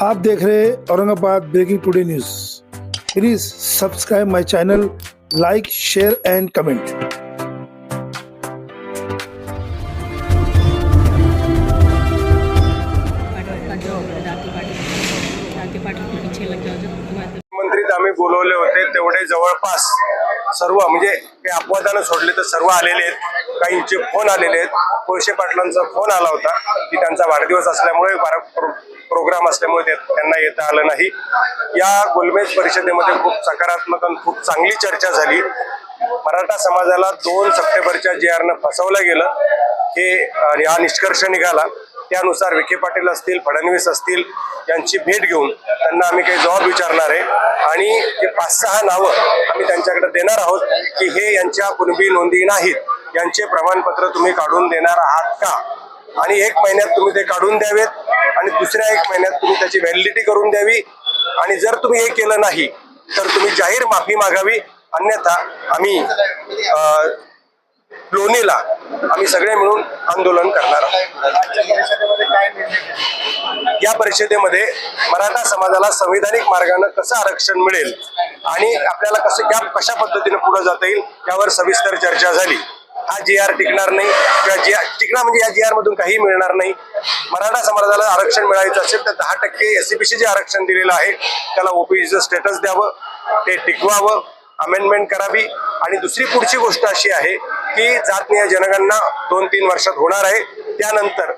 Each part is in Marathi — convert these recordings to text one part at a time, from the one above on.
आप देख रहे हैं Aurangabad breaking today news. Please subscribe my channel like share and comment. आम्ही बोलवले होते तेवढे जवळपास सर्व म्हणजे ते अपवादानं सोडले तर सर्व आलेले आहेत. काहींचे फोन आलेले आहेत कोळशे पाटलांचा फोन आला होता की त्यांचा वाढदिवस असल्यामुळे प्रो- प्रोग्राम असल्यामुळे त्यांना येता आलं नाही. या गोलमेज परिषदेमध्ये खूप सकारात्मक आणि खूप चांगली चर्चा झाली. मराठा समाजाला दोन सप्टेंबरच्या जे आरनं फसवलं गेलं हे हा निष्कर्ष निघाला. त्यानुसार विखे पाटील असतील फडणवीस असतील यांची भेट घेऊन त्यांना आम्ही काही जबाब विचारणार आहे. आणि जे पाच सहा नावं आम्ही त्यांच्याकडे देणार आहोत की हे यांच्या कुणबी नोंदी नाहीत. यांचे प्रमाणपत्र तुम्ही काढून देणार आहात का? आणि एक महिन्यात तुम्ही ते काढून द्यावेत आणि दुसऱ्या एक महिन्यात तुम्ही त्याची व्हॅलिडिटी करून द्यावी. आणि जर तुम्ही हे केलं नाही तर तुम्ही जाहीर माफी मागावी. अन्यथा आम्ही लोणीला आम्ही सगळे मिळून आंदोलन करणार आहोत. या परिषदेमध्ये मराठा समाजाला संविधानिक मार्गाने कसं आरक्षण मिळेल आणि आपल्याला कसं कशा पद्धतीने पुढे जाता येईल यावर सविस्तर चर्चा झाली. हा जी आर टिकणार नाही. किंवा जी आर टिकणार म्हणजे या जी आर मधून काही मिळणार नाही. मराठा समाजाला आरक्षण मिळायचं असेल तर दहा टक्के एस जे आरक्षण दिलेलं आहे त्याला ओबीसीचं स्टेटस द्यावं ते टिकवावं अमेंडमेंट करावी. आणि दुसरी पुढची गोष्ट अशी आहे की जातनीय जनगणना दोन तीन वर्षात होणार आहे. त्यानंतर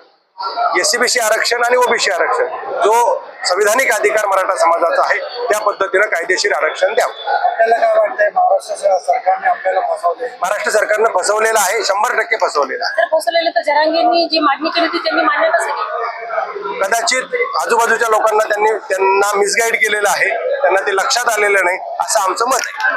एससीबीसी आरक्षण आणि ओबीसी आरक्षण. जो संविधानिक अधिकार मराठा समाजाचा आहे. त्या पद्धतीनं कायदेशीर आरक्षण द्यावं. आपल्याला काय वाटतंय महाराष्ट्र सरकारने आपल्याला फसवले महाराष्ट्र सरकारनं फसवलेलं आहे शंभर टक्के फसवलेलं आहे. तर फसवलेले तर जरांगींनी जी मागणी केली होती त्यांनी मान्य कसं केली? कदाचित आजूबाजूच्या लोकांना त्यांनी त्यांना मिसगाईड केलेलं आहे. त्यांना ते लक्षात आलेलं नाही असं आमचं मत आहे.